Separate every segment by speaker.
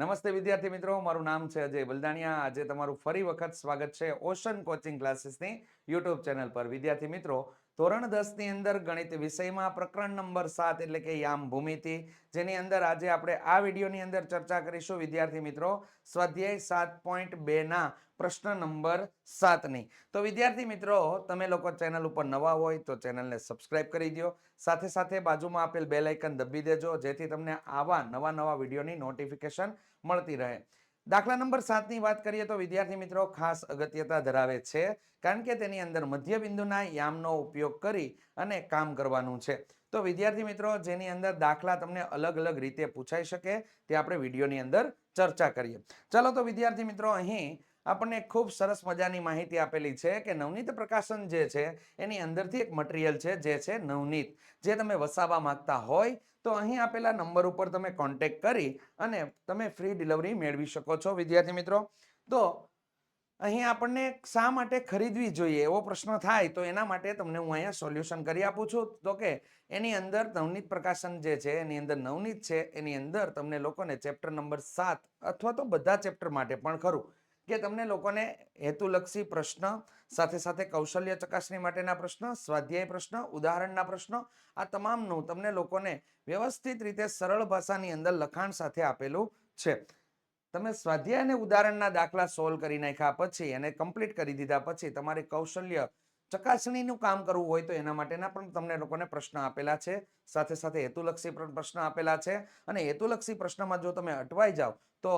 Speaker 1: નમસ્તે વિદ્યાર્થી મિત્રો, મારું નામ છે અજય બલદાણિયા. આજે તમારું ફરી વખત સ્વાગત છે ઓશન કોચિંગ ક્લાસીસની યુટ્યુબ ચેનલ પર. વિદ્યાર્થી મિત્રો ધોરણ દસની અંદર ગણિત વિષયમાં પ્રકરણ નંબર સાત એટલે કે યામ ભૂમિતિ. જેની અંદર આજે આપણે આ વિડીયોની અંદર ચર્ચા કરીશું. વિદ્યાર્થી મિત્રો, સ્વાધ્યાય સાત પોઈન્ટ બેના પ્રશ્ન નંબર સાતની. તો વિદ્યાર્થી મિત્રો, તમે લોકો ચેનલ ઉપર નવા હોય તો ચેનલને સબસ્ક્રાઇબ કરી દો. સાથે સાથે બાજુમાં આપેલ બેલ આઇકન દબી દેજો, જેથી તમને આવા નવા નવા વિડીયોની નોટિફિકેશન મળતી રહે. દાખલા નંબર સાતની વાત કરીએ તો વિદ્યાર્થી મિત્રો ખાસ અગત્યતા ધરાવે છે કારણ કે તેની અંદર મધ્યબિંદુના યામનો ઉપયોગ કરી અને કામ કરવાનું છે. તો વિદ્યાર્થી મિત્રો, જેની અંદર દાખલા તમને અલગ અલગ રીતે પૂછાઈ શકે, તે આપણે વિડીયોની અંદર ચર્ચા કરીએ. ચાલો તો વિદ્યાર્થી મિત્રો, અહીં આપણને ખૂબ સરસ મજાની માહિતી આપેલી છે કે નવનીત પ્રકાશન જે છે, એની અંદરથી એક મટીરિયલ છે, જે છે નવનીત. જે તમે વસાવવા માંગતા હોય તો અહીં આપેલા નંબર ઉપર તમે કોન્ટેક કરી અને તમે ફ્રી ડિલિવરી મેળવી શકો છો, વિદ્યાર્થી મિત્રો. તો અહીં આપણને શા માટે ખરીદવી જોઈએ એવો પ્રશ્ન થાય તો એના માટે તમને હું અહીંયા સોલ્યુશન કરી આપું છું. તો કે એની અંદર નવનીત પ્રકાશન જે છે, એની અંદર નવનીત છે, એની અંદર તમને લોકોને ચેપ્ટર નંબર સાત અથવા તો બધા ચેપ્ટર માટે પણ ખરું. કે તમને લોકોને હેતુલક્ષી પ્રશ્ન, સાથે સાથે કૌશલ્ય ચકાસણી માટેના પ્રશ્ન, સ્વાધ્યાય પ્રશ્ન, ઉદાહરણના પ્રશ્નો, આ તમામનું તમને લોકોને વ્યવસ્થિત રીતે સરળ ભાષાની અંદર લખાણ સાથે આપેલું છે. તમે સ્વાધ્યાય અને ઉદાહરણના દાખલા સોલ્વ કરી નાખ્યા પછી અને કમ્પ્લીટ કરી દીધા પછી તમારે કૌશલ્ય ચકાસણીનું કામ કરવું હોય તો એના માટેના પણ તમને લોકોને પ્રશ્ન આપેલા છે. સાથે સાથે હેતુલક્ષી પ્રશ્ન આપેલા છે. અને હેતુલક્ષી પ્રશ્નમાં જો તમે અટવાઈ જાઓ, તો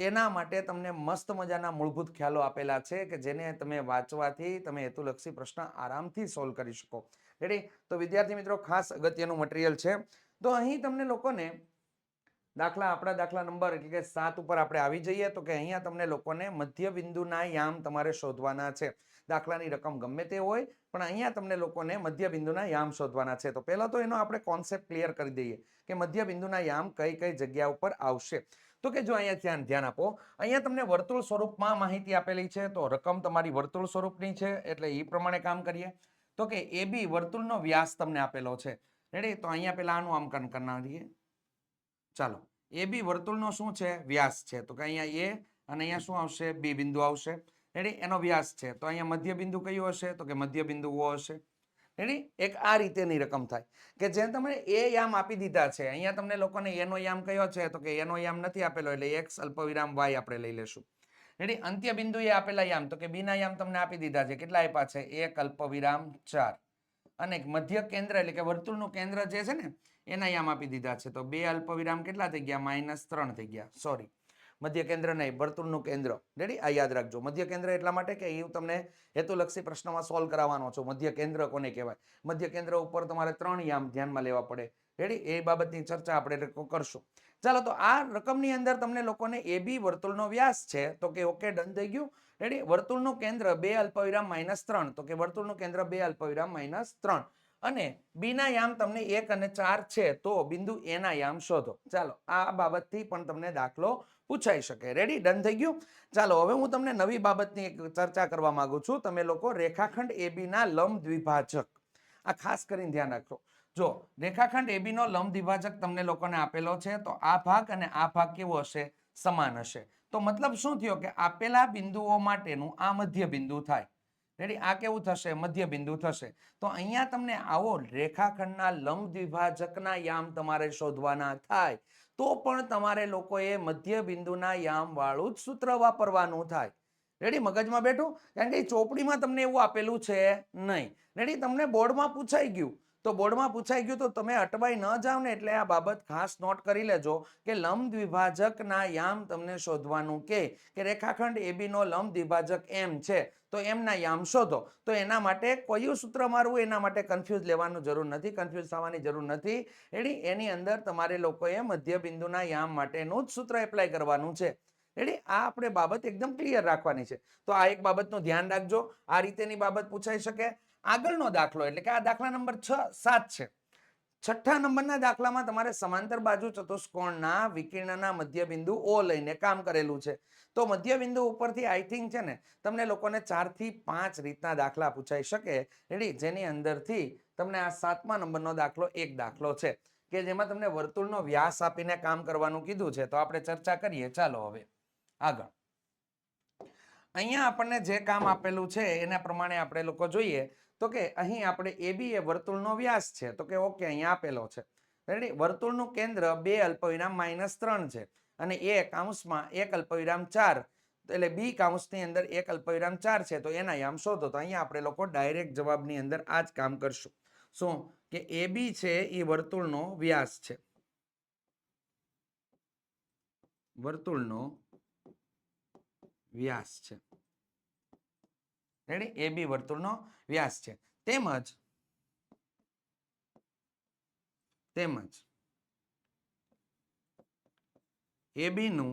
Speaker 1: તેના માટે તમને મસ્ત મજાના મૂળભૂત ખ્યાલો આપેલા છે કે જેને તમે વાંચવાથી તમે હેતુલક્ષી પ્રશ્ન આરામથી સોલ્વ કરી શકો. રેડી તો વિદ્યાર્થી મિત્રો, ખાસ અગત્યનું મટીરિયલ છે. તો અહીં તમને લોકોને દાખલા, આપણા દાખલા નંબર એટલે કે સાત ઉપર આપણે આવી જઈએ તો કે અહીંયા તમને લોકોને મધ્ય બિંદુના યામ તમારે શોધવાના છે. દાખલાની રકમ ગમે તે હોય, પણ અહીંયા તમને લોકોને મધ્ય બિંદુના યામ શોધવાના છે. તો પહેલાં તો એનો આપણે કોન્સેપ્ટ ક્લિયર કરી દઈએ કે મધ્ય બિંદુના યામ કઈ કઈ જગ્યા ઉપર આવશે. તો કે જો અહીંયા ધ્યાન ધ્યાન આપો. અહીંયા તમને વર્તુળ સ્વરૂપમાં માહિતી આપેલી છે, તો રકમ તમારી વર્તુળ સ્વરૂપની છે, એટલે એ પ્રમાણે કામ કરીએ. તો કે એ બી વર્તુળનો વ્યાસ તમને આપેલો છે. રેડી તો અહીંયા પેલા આનું આમકન કરનારીએ ચાલો. એ બી વર્તુળનો શું છે? વ્યાસ છે. તો કે અહીંયા એ અને અહીંયા શું આવશે? બી બિંદુ આવશે. રેડી એનો વ્યાસ છે. તો અહીંયા મધ્ય બિંદુ કયું હશે? તો કે મધ્ય બિંદુ હશે. રેડી એક આ રીતેની રકમ થાય. કે જે તમે એ યામ આપી દીધા છે, અહીંયા તમને લોકોને એનો યામ કયો છે તો કે એનો યામ નથી આપેલો એટલે એક્સ અલ્પવિરામ વાય આપણે લઈ લેશું. રેડી? અંત્ય બિંદુએ આપેલા યામ તો કે બીના યામ તમને આપી દીધા છે. કેટલા આપ્યા છે? એક અલ્પવિરામ ચાર. અને મધ્ય કેન્દ્ર એટલે કે વર્તુળનું કેન્દ્ર જે છે ને, એના યામ આપી દીધા છે. તો બે અલ્પવિરામ કેટલા થઈ ગયા? માઇનસ ત્રણ થઈ ગયા. સોરી. મધ્ય કેન્દ્ર નહીં, વર્તુળનું કેન્દ્ર. રેડી આ યાદ રાખજો. મધ્ય કેન્દ્ર એટલા માટે કે હું તમને હેતુલક્ષી પ્રશ્નમાં સોલ્વ કરાવવાનો છું. મધ્ય કેન્દ્ર કોને કહેવાય? મધ્ય કેન્દ્ર ઉપર તમારે ત્રણ યામ ધ્યાનમાં લેવા પડે. રેડી એ બાબતની ચર્ચા આપણે કરશું. ચાલો તો આ રકમની અંદર તમને લોકોને એ બી વર્તુળનો વ્યાસ છે, તો કે ઓકે, ડન થઈ ગયું. રેડી વર્તુળનું કેન્દ્ર બે અલ્પવિરામ માઇનસ ત્રણ, તો કે વર્તુળનું કેન્દ્ર બે અલ્પવિરામ માઇનસ ત્રણ. અને બીના યામ તમને એક અને ચાર છે, તો બિંદુ એના યામ શોધો. ચાલો, આ બાબતથી પણ તમને દાખલો પૂછાઈ શકે. રેડી ડન થઈ ગયું? ચાલો, હવે હું તમને નવી બાબતની એક ચર્ચા કરવા માંગુ છું. તમે લોકો રેખાખંડ એબી ના લંબ દ્વિભાજક. આ ખાસ કરીને ધ્યાન રાખજો. જો, રેખાખંડ એબી નો લંબ દ્વિભાજક તમને લોકોને આપેલો છે, તો આ ભાગ અને આ ભાગ કેવો હશે? સમાન હશે. તો મતલબ શું થયો કે આપેલા બિંદુઓ માટેનું આ મધ્ય બિંદુ થાય. રેડી આ કેવું થશે? મધ્ય બિંદુ થશે. તો અહીંયા તમને આવો રેખાખંડના લંબ દ્વિભાજકના યામ તમારે શોધવાના થાય. તો પણ તમારે લોકોએ મધ્ય બિંદુના યામ વાળું જ સૂત્ર વાપરવાનું થાય. રેડી મગજમાં બેઠું? કારણ કે ચોપડીમાં તમને એવું આપેલું છે નહીં. રેડી તમને બોર્ડમાં પૂછાઈ ગયું. તો બોર્ડમાં પૂછાઈ ગયું, તો તમે અટવાઈ ન જાઓ ને એટલે આ બાબત ખાસ નોટ કરી લેજો કે લંબ દ્વિભાજકના યામ તમને શોધવાનું કે કે રેખાખંડ એબીનો લંબ દ્વિભાજક એમ છે, તો એમના યામ શોધો. તો એના માટે કયું સૂત્ર મારવું એના માટે કન્ફ્યુઝ લેવાનું જરૂર નથી કન્ફ્યુઝ થવાની જરૂર નથી. એડી એની અંદર તમારે લોકોએ મધ્ય બિંદુના યામ માટેનું જ સૂત્ર એપ્લાય કરવાનું છે. એટલે આ આપણે બાબત એકદમ ક્લિયર રાખવાની છે. તો આ એક બાબતનું ધ્યાન રાખજો. આ રીતેની બાબત પૂછાઈ શકે. આગળનો દાખલો, એટલે કે આ દાખલા નંબર છ, સાત છે. છઠ્ઠા નંબરના દાખલામાં તમારે સમાંતર બાજુ ચતુષ્કોણના વિકર્ણના મધ્યબિંદુ ઓ લઈને કામ કરેલું છે. તો મધ્યબિંદુ ઉપરથી આઈ થિંક છે ને, તમને લોકોને ચારથી પાંચ રીતના દાખલા પૂછાઈ શકે. રેડી જેની અંદરથી તમને આ સાતમા નંબરનો દાખલો એક દાખલો છે. કે જેમાં તમને વર્તુળનો વ્યાસ આપીને કામ કરવાનું કીધું છે. તો આપણે ચર્ચા કરીએ. ચાલો હવે, આગળ. અહીંયા આપણને જે કામ આપેલું છે, એના પ્રમાણે આપણે લોકો જોઈએ. તો કે અહીં આપણે એ બી એ વર્તુળનો વ્યાસ છે. તો કે ઓકે અહીંયા આપેલો છે. રેડી વર્તુળનું કેન્દ્ર બે અલ્પવિરામ માઇનસ ત્રણ છે અને એ કાઉન્સમાં એક અલ્પવિરામ ચાર. એટલે બી કાઉન્સની અંદર એક અલ્પવિરામ ચાર છે. તો એના યામ શોધો. તો અહીંયા આપણે લોકો ડાયરેક્ટ જવાબની અંદર આ જ કામ કરશું. શું? કે એ બી છે એ વર્તુળનો વ્યાસ છે. વર્તુળનો વ્યાસ છે. રેડી એ બી વર્તુળનો વ્યાસ છે. તેમજ તેમજ એ બી નું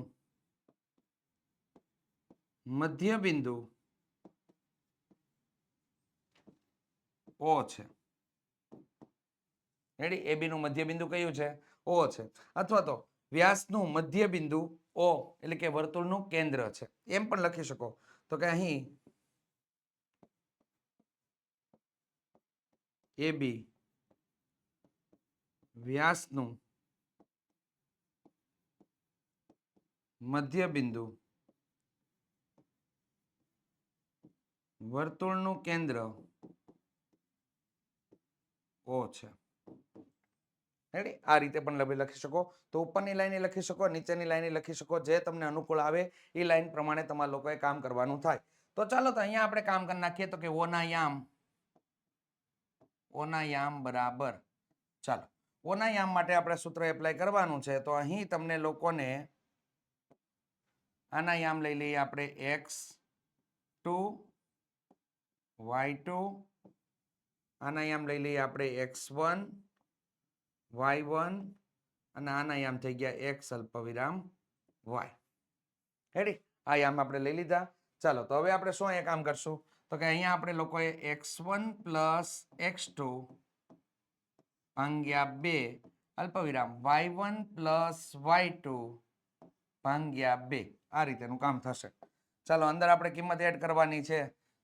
Speaker 1: મધ્ય બિંદુ ઓ છે. રેડી એ બી નું મધ્ય બિંદુ કયું છે? ઓ છે. અથવા તો વ્યાસનું મધ્ય બિંદુ ઓ એટલે કે વર્તુળનું કેન્દ્ર છે. એમ પણ લખી શકો. તો કે અહીં એ બી. વ્યાસનું મધ્ય બિંદુ. વર્તુળનું કેન્દ્ર ઓ છે. આ રીતે પણ લખી શકો. તો ઉપરની લાઈન લખી શકો, નીચેની લાઈન લખી શકો. જે તમને અનુકૂળ આવે, એ લાઈન પ્રમાણે તમારા લોકોએ કામ કરવાનું થાય. તો ચાલો તો અહીંયા આપણે કામ કરી નાખીએ. તો કે ઓના યામ ઓના યામ બરાબર. ચાલો, ઓનાયામ માટે આપણે સૂત્ર એપ્લાય કરવાનું છે, તો અહીં તમને લોકોને અનાયામ લઈ લઈએ આપણે એક્સ ટુ વાય ટુ અનાયામ લઈ લઈએ આપણે એક્સ વન વાય વન અને અનાયામ થઈ ગયા એક્સ અલ્પવિરામ વાય હેડી આ યામ આપણે લઈ લીધા. ચાલો, તો હવે આપણે શું અહીંયા કામ કરશું? તો કે અહીંયા આપણે લોકોએ X one plus X two ભાંગ્યા બે અલ્પવિરામ Y one plus Y two ભાંગ્યા બે. આ રીતેનું કામ થશે. ચાલો, અંદર આપણે કિંમત એડ કરવાની છે.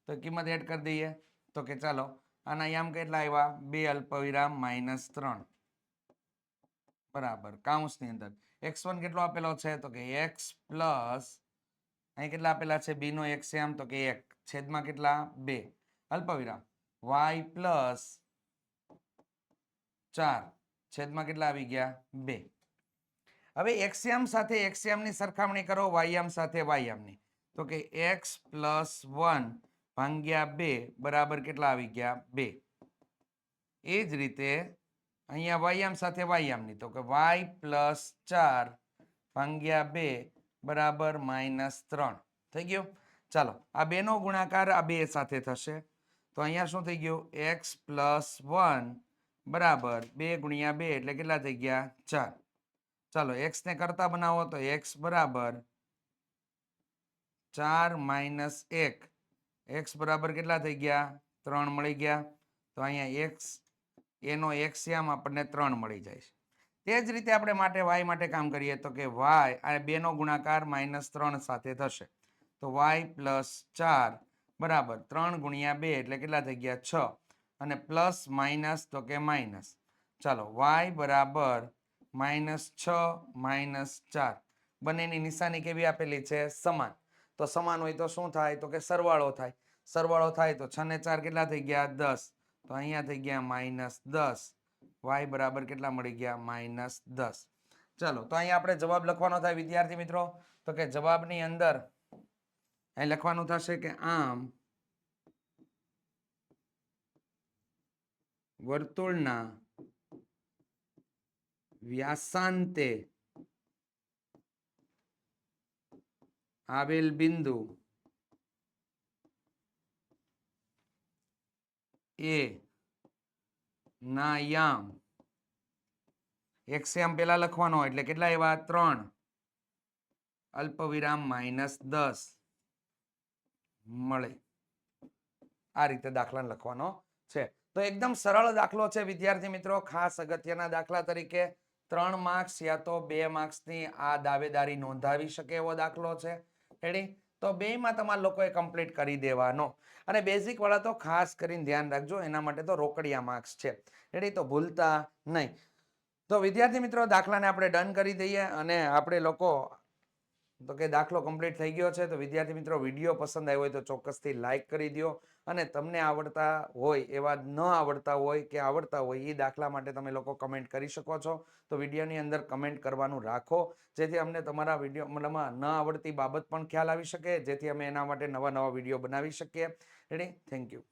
Speaker 1: તો કિંમત એડ કરી દઈએ. તો કે ચાલો, આના યામ કેટલા આવ્યા? બે અલ્પવિરામ માઇનસ ત્રણ. બરાબર કાઉન્સની અંદર. એક્સ વન કેટલો આપેલો છે? તો કે એક્સ પ્લસ, અહીં કેટલા આપેલા છે? બીનો એક્સ યામ તો કે એક. છેદમાં કેટલા? બે. અલ્પવિરામ. વાય પ્લસ ચાર. છેદમાં કેટલા આવી ગયા? બે. હવે એક્સયામ સાથે એક્સયામની સરખામણી કરો વાયામ સાથે વાયામની તો કે એક્સ પ્લસ વન ભાંગ્યા બે બરાબર કેટલા આવી ગયા? બે. એ જ રીતે અહીંયા વાયામ સાથે વાયામની તો કે વાય પ્લસ ચાર ભાંગ્યા બે બરાબર માઇનસ ત્રણ. થઈ ગયું? ચાલો, આ બેનો ગુણાકાર આ બે સાથે થશે. તો અહીંયા શું થઈ ગયું? એક્સ પ્લસ વન બરાબર બે ગુણ્યા બે એટલે કેટલા થઈ ગયા? ચાર. ચાલો એક્સ ને કરતા બનાવો તો એક્સ બરાબર ચાર માઇનસ એક. એક્સ બરાબર કેટલા થઈ ગયા? ત્રણ મળી ગયા. તો અહીંયા એક્સ, એનો એક્સિયામ આપણને ત્રણ મળી જાય છે. તે જ રીતે આપણે માટે વાય માટે કામ કરીએ તો કે વાય આ બેનો ગુણાકાર માઇનસ ત્રણ સાથે થશે. તો વાય પ્લસ ચાર બરાબર ત્રણ ગુણ્યા બે એટલે કેટલા થઈ ગયા છ. અને પ્લસ માઇનસ તો કે માઇનસ ચાલો વાય બરાબર માઇનસ છ માઇનસ ચાર. બંનેની નિશાની કેવી આપેલી છે? સમાન. તો સમાન હોય તો શું થાય? તો કે સરવાળો થાય. સરવાળો થાય તો છ ને ચાર કેટલા થઈ ગયા? દસ. તો અહીંયા થઈ ગયા માઇનસ દસ. વાય બરાબર કેટલા મળી ગયા? માઇનસ દસ. ચાલો તો અહીંયા આપણે જવાબ લખવાનો થાય વિદ્યાર્થી મિત્રો. તો કે જવાબની અંદર અહીં લખવાનું થશે કે આમ વર્તુળના વ્યાસાંતે આવેલ બિંદુ એ ના યામ. એક્સ પેલા લખવાનો હોય એટલે કેટલા એવા ત્રણ. અલ્પવિરામ માઇનસ દસ. મળે. આ રીતે દાખલા લખવાનો છે. તો એકદમ સરળ દાખલો છે, વિદ્યાર્થી મિત્રો. ખાસ અગત્યના દાખલા તરીકે ત્રણ માર્ક્સ યા તો બે માર્ક્સની આ દાવેદારી નોંધાવી શકે એવો દાખલો છે. રેડી તો બેમાં તમારા લોકોએ કમ્પ્લીટ કરી દેવાનો. અને બેઝિકવાળા તો ખાસ કરીને ધ્યાન રાખજો, એના માટે તો રોકડિયા માર્ક્સ છે. રેડી તો ભૂલતા નહીં. તો વિદ્યાર્થી મિત્રો, દાખલાને આપણે ડન કરી દઈએ અને આપણે લોકો તો કે દાખલો કમ્પ્લીટ થઈ ગયો છે, તો વિદ્યાર્થી મિત્રો વીડિયો પસંદ આવ્યો હોય તો ચોક્કસથી લાઇક કરી દો અને તમને આવડતા હોય, એવા ન આવડતા હોય કે આવડતા હોય એ દાખલા માટે તમે લોકો કમેન્ટ કરી શકો છો. તો વિડીયોની અંદર કમેન્ટ કરવાનું રાખો, જેથી અમને તમારા વીડિયો, મતલબમાં ન આવડતી બાબત પણ ખ્યાલ આવી શકે, જેથી અમે એના માટે નવા નવા વીડિયો બનાવી શકીએ. Ready thank you